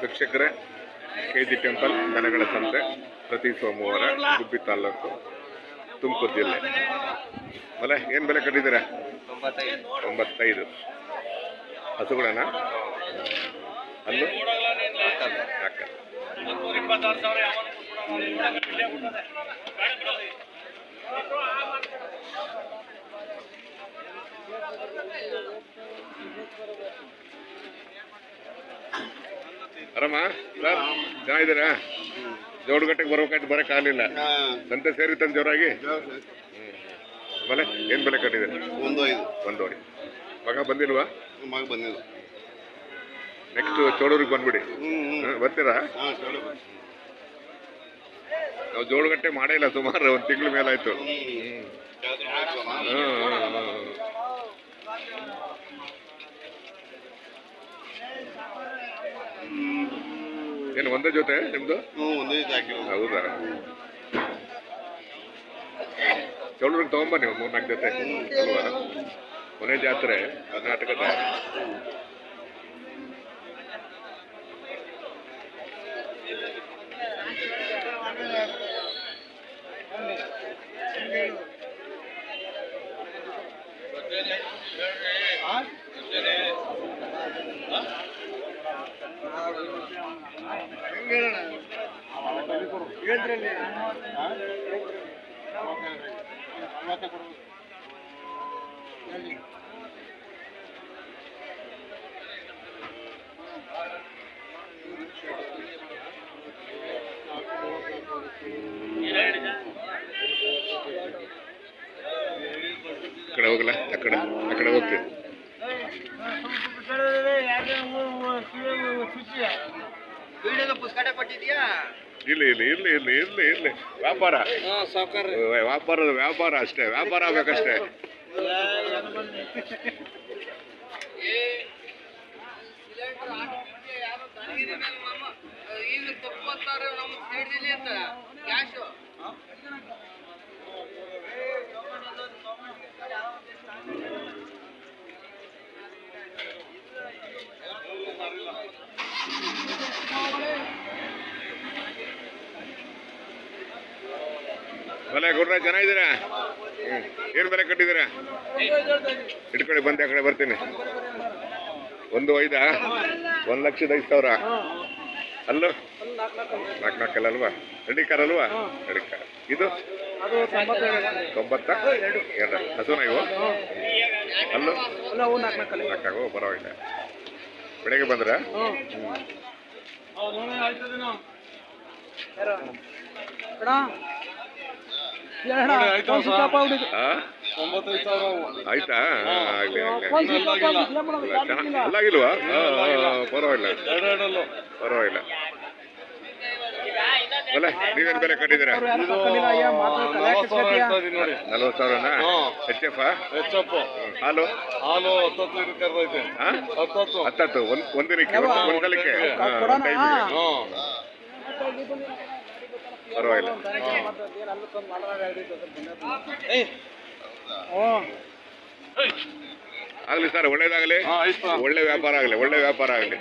ವೀಕ್ಷಕರೇ K G temple, ದನಗಳ ಸಂತೆ, ಪ್ರತಿ ಸೋಮವಾರ, ಗುಬ್ಬಿ ತಾಲೂಕು, ತುಮಕೂರು ಜಿಲ್ಲೆ. ಬಲ ಏನು ಬೆಲೆ ಕಟ್ಟಿದ್ದೀರಾ? ತೊಂಬತ್ತೈದು. ಹಸುಗಳನ್ನ? ಅಲ್ಲೂ ನಾಲ್ಕು. ಆರಾಮ? ಸರ್ ಚೆನ್ನಾಗಿದ್ದೀರಾ? ಜೋಡುಗಟ್ಟೆಗೆ ಬರ್ಬೇಕಾಯ್ತು ಬರೋಕ್ಕಾಗಲಿಲ್ಲ ಸಂತೆ ಸೇರಿತ್ತಂತ ಜೋರಾಗಿ? ಬಲೆ ಏನು ಬೆಲೆ ಕಟ್ಟಿದ್ರೆ ಒಂದು ಐದು. ಮಗ ಬಂದಿಲ್ವಾ? ಮಗ ಬಂದಿಲ್ಲ. ನೆಕ್ಸ್ಟ್ ಚೋಳೂರಿಗೆ ಬಂದ್ಬಿಡಿ. ಬರ್ತೀರಾ? ನಾವು ಜೋಡುಗಟ್ಟೆ ಮಾಡೇ ಇಲ್ಲ ಸುಮಾರು ಒಂದು ತಿಂಗಳ ಮೇಲಾಯ್ತು. ಹ್ಮ್, ಹ್ಮ್, ಹ್ಮ್. ಏನು ಒಂದೇ ಜೊತೆ ನಿಮ್ದು? ಒಂದು ಹೌದಾ? ಚೌಳೂರಿಗೆ ತಗೊಂಬ ನೀವು ಮೂರ್ನಾಲ್ಕು ಜೊತೆ. ಅಲ್ವಾ? ಕೊನೆ ಜಾತ್ರೆ ಕರ್ನಾಟಕದ. ಆ ಕಡೆ ಹೋಗಲ್ಲ ಆ ಕಡೆ ಆ ಕಡೆ ಹೋಗ್ತೀವಿ ಇಲ್ಲಿ ಇಲ್ಲಿ ಇಲ್ಲಿ ಇಲ್ಲಿ ಇಲ್ಲಿ ಇಲ್ಲಿ. ವ್ಯಾಪಾರ. ವ್ಯಾಪಾರದ ವ್ಯಾಪಾರ ಅಷ್ಟೇ ವ್ಯಾಪಾರ ಆಗ್ಬೇಕಷ್ಟೇ. ಅಂತ. ಬೆಲೆ ಗುಡ್ರ ಚೆನ್ನಾಗಿದ್ದೀರಾ ಹ್ಞೂ ಏನು ಬೆಲೆ ಕಟ್ಟಿದ್ದೀರಾ? ಇಟ್ಕೊಳ್ಳಿ, ಬಂದೆ, ಆ ಕಡೆ ಬರ್ತೀನಿ. ಒಂದು ಐದಾ? ಒಂದು ಲಕ್ಷದ ಐದು ಸಾವಿರ. ಅಲ್ಲೋ? ನಾಲ್ಕು ನಾಲ್ಕಲ್ಲ ಅಲ್ವಾ? ರೆಡಿ ಕಾರ್ ಅಲ್ವಾ? Ready car. ಇದು? ತೊಂಬತ್ತ? ಎರಡು. ಹಸುನ ಇವು? ಅಲ್ಲೂ? ನಾಲ್ಕಾಗೋ ಪರವಾಗಿಲ್ಲ. ಬೆಳಗ್ಗೆ ಬಂದ್ರ? ಆ? ಆಯ್ತಾ ಆ, ಆಗ್ಲಿ ಆಗ್ಲಿ ಚೆನ್ನಾಗ್- ಅಲ್ಲಾಗಿಲ್ವಾ ಪರವಾಗಿಲ್ಲ. ಪರವಾಗಿಲ್ಲ. ಬೆಲೆ ನೀವೇನು ಬೆಲೆ ಕಟ್ಟಿದ್ದೀರಾ? ನಲ್ವತ್ತು ಸಾವಿರನಾ? H F? ಹಾಲು? ಹಾಲು ಹತ್ತತ್ತು ಕರ್ದೈತೆ? ಹತ್ತತ್ತು. ಹತ್ತತ್ತು. ಒಂದ್ ಒಂದಿನಕ್ಕೆ ಒಂದ್ ಒಂದ್ಸಲಕ್ಕೆ ಹಾ, ಒಂದ್ ಟೈಮಿಗೆ ಹಾಂ. ಪರವಾಗಿಲ್ಲ ಆಗ್ಲಿ ಸರ್ ಒಳ್ಳೇದಾಗಲಿ ಹಾಂ ಆಯ್ತು ಒಳ್ಳೆ ವ್ಯಾಪಾರ ಆಗಲಿ ಒಳ್ಳೆ ವ್ಯಾಪಾರ ಆಗಲಿ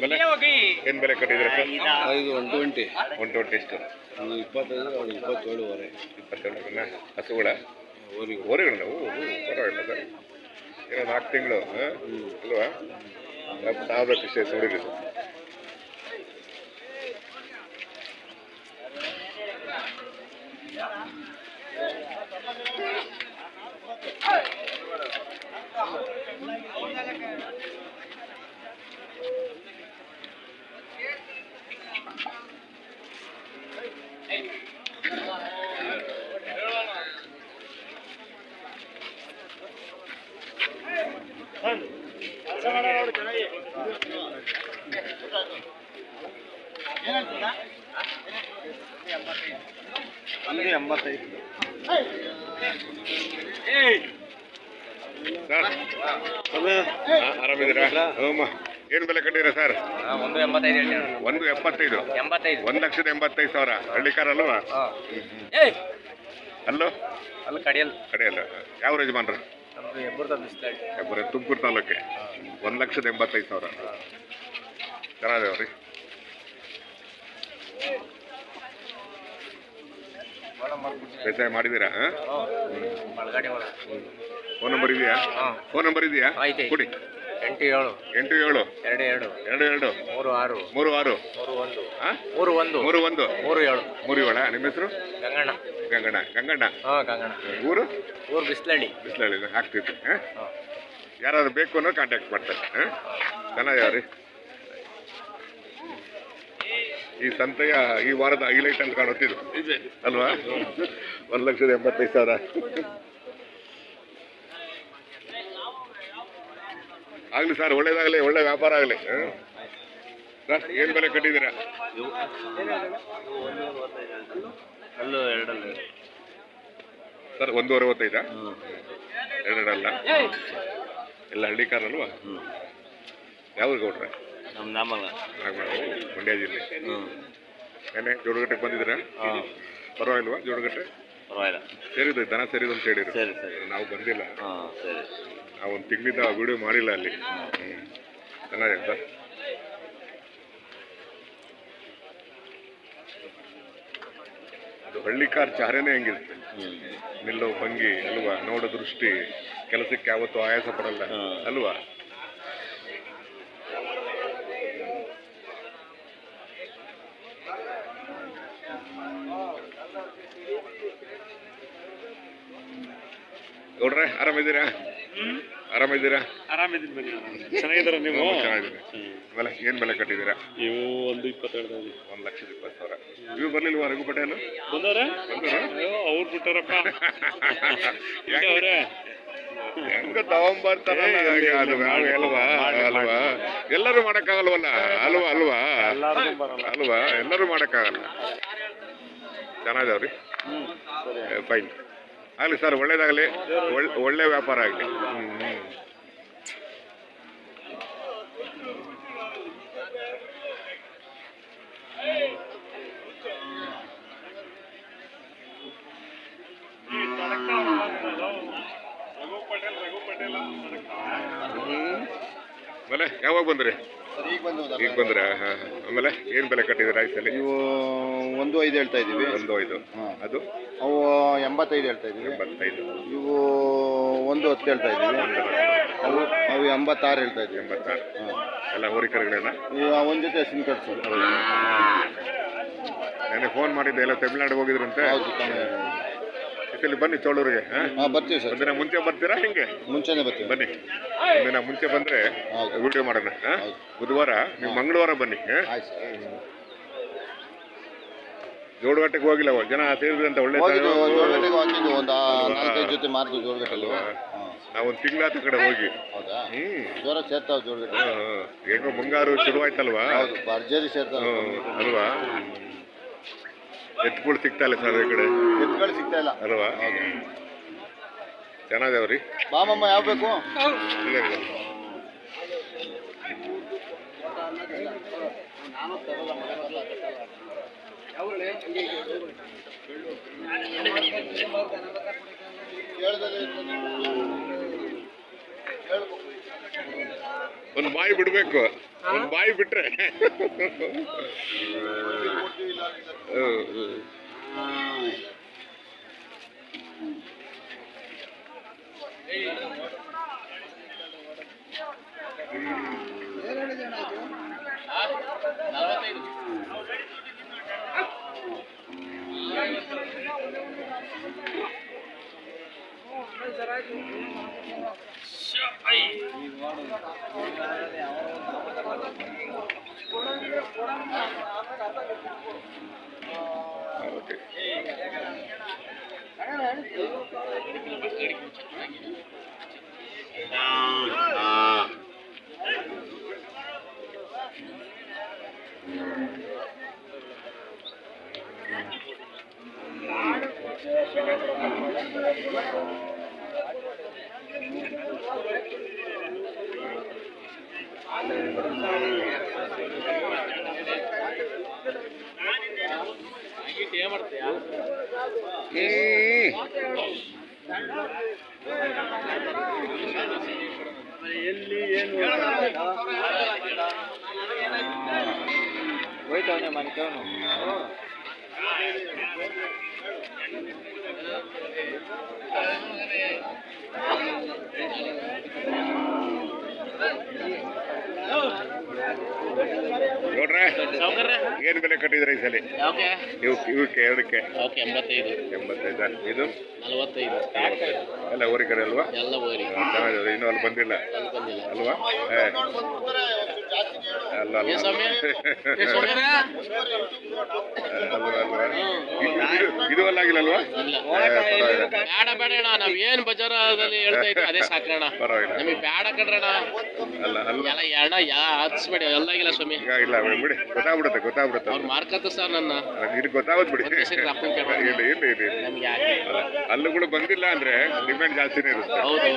ಬೆಲೆ? ಏನ್ ಬೆಲೆ ಕಟ್ಟಿದ್ರೆ ಸರ್? ಐದು ಒನ್ ಟ್ವೆಂಟಿ ಒನ್ ಟ್ವೆಂಟಿ ಎಷ್ಟು? ಒಂದು ಇಪ್ಪತ್ತೈದು ಒಂದು ಇಪ್ಪತ್ತೇಳುವರೆ. ಇಪ್ಪತ್ತೆರಡನ್ನ ಹಸುಗಳ? ಊರಿಗೆ ಓರಿಗಳನ್ನ ಓ ಓ, ಪರವಾಗಿಲ್ಲ ಸರ್. ಏನೋ ನಾಲ್ಕು ತಿಂಗಳು ಅಲ್ವಾ? ಸಾವಿರ ಕೃಷಿ ನೋಡಿರಿ ಅಲ್ಲಿ ಎಂಬತ್ತೈದು. ಆರಾಮಿದ್ದೀರಾ? ಹ್ಞೂ ಏನು ಬೆಲೆ ಕಟ್ಟಿದ್ದೀರಾ ಸರ್? ಒಂದು ಎಂಬತ್ತೈದು ಹೇಳ್ತೀನಿ ಒಂದು ಎಪ್ಪತ್ತೈದು. ಎಂಬತ್ತೈದು. ಒಂದು ಲಕ್ಷದ ಎಂಬತ್ತೈದು ಸಾವಿರ. ಹಳ್ಳಿಕಾರ ಅಲ್ವಾ? ಅಲ್ಲೋ? ಅಲ್ಲಿ ಕಡಿಯಲ್ಲ. ಕಡೆಯಲ್ಲ. ಯಾವ ಯಜಮಾನ್ರು? ನಮ್ದು ಎಬ್ಬರದ ಬಿಸ್ತಾಳಿ ಬರೀ ತುಮಕೂರು ತಾಲೂಕೆ. ಒಂದು ಲಕ್ಷದ ಎಂಬತ್ತೈದು ಸಾವಿರ. ಚೆನ್ನಾಗಿದಾವ್ರಿ ಬೇಸಾಯ ಮಾಡಿದ್ದೀರಾ ಹಾಂ? ಒಳಗಡೆ ಫೋನ್ ನಂಬರ್ ಇದೆಯಾ? ಫೋನ್ ನಂಬರ್ ಇದೆಯಾ. ಕೊಡಿ. ಎಂಟು ಏಳು. ಎಂಟು ಏಳು. ಎರಡು ಎರಡು. ಎರಡು ಎರಡು. ಮೂರು ಆರು. ಮೂರು ಆರು. ಮೂರು ಒಂದು. ಹಾಂ ಮೂರು ಒಂದು. ಮೂರು ಒಂದು. ಮೂರು ಏಳು. ಮೂರು ಏಳ? ನಿಮ್ಮ ಹೆಸರು? ಗಂಗಣ್ಣ. ಗಂಗಣ್ಣ. ಗಂಗಣ್ಣ. ಹಾಂ ಗಂಗಣ್ಣ. ಊರು? ಊರು ಬಿಸ್ಲಳ್ಳಿ. ಬಿಸ್ಲಳ್ಳಿ ಆಗ್ತಿತ್ತು ಹಾಂ ಹಾಂ. ಯಾರಾದ್ರು ಬೇಕು ಅನ್ನೋ ಕಾಂಟ್ಯಾಕ್ಟ್ ಮಾಡ್ತಾರೆ. ಹಾಂ ಚೆನ್ನಾಗ್ಯಾವ್ರಿ ಈ ಸಂತೆಯ ಈ ವಾರದ ಹೈಲೈಟ್ ಅಂತ ಕಾಣುತ್ತಿದ್ದು. ಅಲ್ವಾ? ಒಂದು ಲಕ್ಷದ ಎಂಬತ್ತೈದು ಸಾವಿರ. ಆಗ್ಲಿ ಸರ್ ಒಳ್ಳೇದಾಗಲಿ ಒಳ್ಳೆ ವ್ಯಾಪಾರ ಆಗಲಿ. ಸರ್ ಏನು ಬೆಲೆ ಕಟ್ಟಿದ್ದೀರಾ? ಅಲ್ಲೂ ಎರಡಲ್ಲಿ. ಸರ್ ಒಂದೂವರೆ ಅರವತ್ತೈದಾ ಎರಡಲ್ಲ. ಎಲ್ಲ ಹಳ್ಳಿ ಕಾರ್ ಅಲ್ವಾ ಯಾವ ಕೊಟ್ರೆ ನಮ್ಮ ನಾಮಲ್ಲ ಮಂಡ್ಯ ಜಿಲ್ಲೆ. ಏನೇ ಜೋಡಗಟ್ಟೆಗೆ ಬಂದಿದ್ದೀರಾ? ಪರವಾಗಿಲ್ವಾ ಜೋಡಗಟ್ಟೆ? ಪರವಾಗಿಲ್ಲ. ಸೇರಿದ್ದು ದನ ಸೇರಿದ್ದು ಅಂತ ಹೇಳಿದ್ರು. ಸರಿ ಸರಿ. ನಾವು ಬಂದಿಲ್ಲ. ಹಾಂ ಸರಿ. ನಾವು ಒಂದು ತಿಂಗಳಿಂದ ವಿಡಿಯೋ ಮಾಡಿಲ್ಲ ಅಲ್ಲಿ. ಚೆನ್ನಾಗಿದೆ ಸರ್. ಅದು ಹಳ್ಳಿ ಕಾರ್ ಚಾರನೇ ಹೆಂಗಿರುತ್ತೆ. ನಿಲ್ಲೋ ಭಂಗಿ ಅಲ್ವಾ? ನೋಡೋ ದೃಷ್ಟಿ ಕೆಲಸಕ್ಕೆ ಯಾವತ್ತೂ ಆಯಾಸ ಪಡಲ್ಲ. ಅಲ್ವಾ? ನೋಡ್ರೆ ಆರಾಮಿದ್ದೀರಾ? ಆರಾಮಿದ್ದೀರಾ? ಆರಾಮಿದ್ದೀನಿ ಬನ್ನಿ ಚೆನ್ನಾಗಿದ್ದೀರಾ ನೀವು? ಚೆನ್ನಾಗಿದ್ದೀನಿ. ಬೆಲೆ ಏನು ಬೆಲೆ ಕಟ್ಟಿದ್ದೀರಾ? ನೀವು ಒಂದು ಇಪ್ಪತ್ತೆರಡು ಒಂದು ಲಕ್ಷದ ಇಪ್ಪತ್ತು ಸಾವಿರ. ನೀವು ಬರ್ಲಿಲ್ವಾ ರಘು ಪಟೇಲ್ ಬಂದವ್ರೆ? ಅವ್ರು ಬಿಟ್ಟಾರಪ್ಪ? ಅವ್ರೆ ಹೆಂಗ ನಾವೇ ಅಲ್ವಾ? ಅಲ್ವಾ? ಎಲ್ಲರೂ ಮಾಡಕ್ಕಾಗಲ್ವಲ್ಲ? ಅಲ್ವಾ ಅಲ್ವಾ? ಅಲ್ವಾ? ಎಲ್ಲರೂ ಮಾಡಕ್ಕಾಗಲ್ಲ. ಚೆನ್ನಾಗಿದಾವ್ರಿ? ಫೈನ್ ಆಗಲಿ ಸರ್ ಒಳ್ಳೇದಾಗಲಿ. ಒಳ್ಳೆ ವ್ಯಾಪಾರ ಆಗಲಿ. ಆಮೇಲೆ ಯಾವಾಗ ಬಂದ್ರಿ? ಈಗ ಬಂದು ಈಗ ಬಂದ್ರ ಆಮೇಲೆ ಏನು ಬೆಲೆ ಕಟ್ಟಿದ್ರೆ ಆಯ್ತಲ್ಲಿ ನೀವು ಒಂದು ಐದು ಹೇಳ್ತಾ ಇದೀವಿ ಒಂದು ಐದು. ಅದು? ಅವು ಎಂಬತ್ತೈದು ಹೇಳ್ತಾ ಇದ್ದೀವಿ. ಎಂಬತ್ತೈದು. ಇವು ಒಂದು ಹತ್ತು ಹೇಳ್ತಾ ಇದ್ದೀವಿ. ಅವು ಅವು ಎಂಬತ್ತಾರು ಹೇಳ್ತಾ ಇದ್ದೀವಿ. ಎಂಬತ್ತಾರು. ಹಾಂ. ಎಲ್ಲ ಹೋರಿಕರುಗಳೆಲ್ಲ ಒಂದು ಜೊತೆ ಸಿಮ್ ಕಟ್ಸು ನೆನ್ನೆ ಫೋನ್ ಮಾಡಿದ್ದೆ ಎಲ್ಲ ತಮಿಳ್ನಾಡು ಹೋಗಿದ್ರಂತೆ. ಹೌದು ಇಲ್ಲಿ ಬನ್ನಿ ಚೋಳೂರಿಗೆ ಹಾ? ಬರ್ತೀವಿ ಸರ್. ಒಂದಿನ ಮುಂಚೆ ಬರ್ತೀರಾ ಹಿಂಗೆ? ಮುಂಚೆನೇ ಬರ್ತೀವಿ. ಬನ್ನಿ. ಒಂದಿನ ಮುಂಚೆ ಬಂದರೆ ವೀಡಿಯೋ ಮಾಡೋಣ. ಬುಧವಾರ ನೀವು ಮಂಗಳವಾರ ಬನ್ನಿ ಹಾ? ಆಯ್ತು ಜೋಡಗಟ್ಟೆಗೆ ಹೋಗಿಲ್ಲ ಅವ್ರು. ಜನ ಸೇರಿದ್ರೆ ಅಂತ ಒಳ್ಳೆ ಹೋಗಿದ್ದು ತಾಯಿ- ಜೋಡಗಟ್ಟೆಗೆ ಹೋಗಿದ್ದು ಒಂದು? ನಾಲ್ಕೈದು ಜೊತೆ ಮಾರ್ಗ ಜೋಡಗಟ್ಟಲ್ಲಿ ಅಲ್ವಾ? ಹಾಂ. ನಾವು ಒಂದು ತಿಂಗಳ ಕಡೆ ಹೋಗಿ. ಹೌದಾ? ಹ್ಮ್. ಸೇರ್ತಾವ ಸೇರ್ತಾವೆ ಜೋಡಗಟ್ಟೆ. ಹೇಗೋ ಮುಂಗಾರು ಶುರುವಾಯ್ತಲ್ವಾ? ಹೌದು ಭರ್ಜರಿ ಸೇರ್ತಾವ ಅಲ್ವಾ? ಎತ್ಗಳು ಸಿಗ್ತಾ ಇಲ್ಲ ಸರ್ ಈ ಕಡೆ. ಎತ್ತುಗಳು ಸಿಗ್ತಾ ಇಲ್ಲ. ಅಲ್ವಾ? ಚೆನ್ನಾಗ್ಯಾವ್ರಿ? ಬಾಮಮ್ಮ ಯಾವ ಬೇಕು? ಇಲ್ಲ ಇಲ್ಲ. ಒಂದು ಬಾಯಿ ಬಿಡಬೇಕು. ಒಂದು ಬಾಯಿ ಬಿಟ್ರೆ. Okay. ಎಲ್ಲಿ ಏನು ನೋಡ್ರೆ ಏನ್ ಬೆಲೆ ಕಟ್ಟಿದ್ರೆ ಈ ಸಲ? ಇವಕ್ಕೆ ಎರಡಕ್ಕೆ? ಓಕೆ ಎಂಬತ್ತೈದು. ಎಂಬತ್ತೈದ ಇದು? ನಲವತ್ತೈದು. ಎಲ್ಲ ಊರಿ ಕಡೆ ಅಲ್ವಾ? ಎಲ್ಲ ಚೆನ್ನಾಗಿದೆ. ಇನ್ನೂ ಅಲ್ಲಿ ಬಂದಿಲ್ಲ? ಅಲ್ಲಿ ಬಂದಿಲ್ಲ. ಅಲ್ವಾ. ಅಲ್ಲ ಇದು- ಅಲ್ಲಾಗಿಲ್ಲಲ್ವಾ ಬೇಡ ಬೇಡ ಅಣ್ಣ. ನಾವ್ ಏನ್ ಬಜಾರದಲ್ಲಿ ಹೇಳ್ತಾ ಇದ್ವಿ ಅದೇ ಸಾಕ್ರಣ ನಮಗೆ ಬೇಡ ಕಣ್ರಣ್ಣ ಅಲ್ಲ ಅಲ್ಲ. ಎಲ್ಲ ಯಾ ಹತ್ಸ್ಬೇಡಿ ಎಲ್ಲಾಗಿಲ್ಲ ಸ್ವಾಮಿ. ಇಲ್ಲ ಬಿಡಿ ಗೊತ್ತಾಗ್ಬಿಡುತ್ತೆ ಗೊತ್ತಾಗ್ಬಿಡುತ್ತೆ. ಅವ್ರು ಮಾರ್ಕತ್ತ ಸರ್ ನನ್ನ. ಇದು ಗೊತ್ತಾಗುತ್ತೆ ಬಿಡಿ. ಇಲ್ಲ ಇಲ್ಲ ಇಲ್ಲ ಅಲ್ಲೂ ಕೂಡ ಬಂದಿಲ್ಲ ಅಂದ್ರೆ ಡಿಮ್ಯಾಂಡ್ ಜಾಸ್ತಿನೇ ಇರುತ್ತೆ. ಹೌದು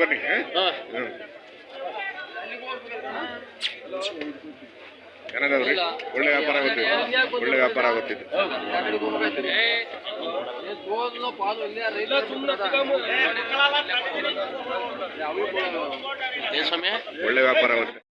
ಬನ್ನಿ ಹಾ. ಹ್ಮ್. ಒಳ್ಳೆ ವ್ಯಾಪಾರ ಆಗುತ್ತಿದೆ ಒಳ್ಳೆ ವ್ಯಾಪಾರ ಆಗುತ್ತಿದೆ ಒಳ್ಳೆ ವ್ಯಾಪಾರ ಆಗುತ್ತೆ